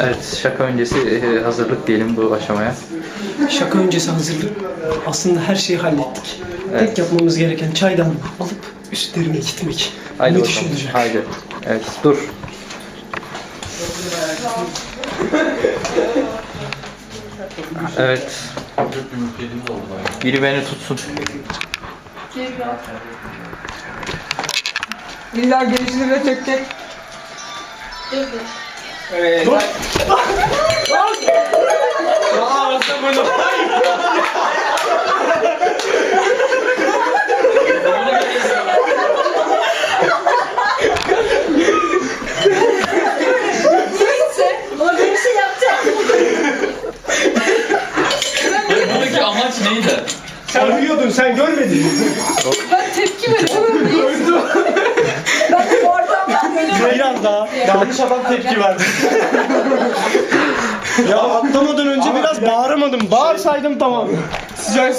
Evet, şaka öncesi e, hazırlık diyelim bu aşamaya. Şaka öncesi hazırlık. Aslında her şeyi hallettik. Evet. Tek yapmamız gereken çaydan alıp üstlerine gitmek. Haydi Müthiş bakalım. olacak. Haydi. Evet, dur. Evet. Biri beni tutsun. İlla gelişini ve çökecek. Evet. Neyse, o bir şey? Sen uyuyordun sen görmedin mi? Ben tepki veriyorum. ben de bu ortamdan daha. Yanlış adam tepki verdi. ya atlamadan önce biraz bağıramadım. Bağırsaydım tamam. Sıcak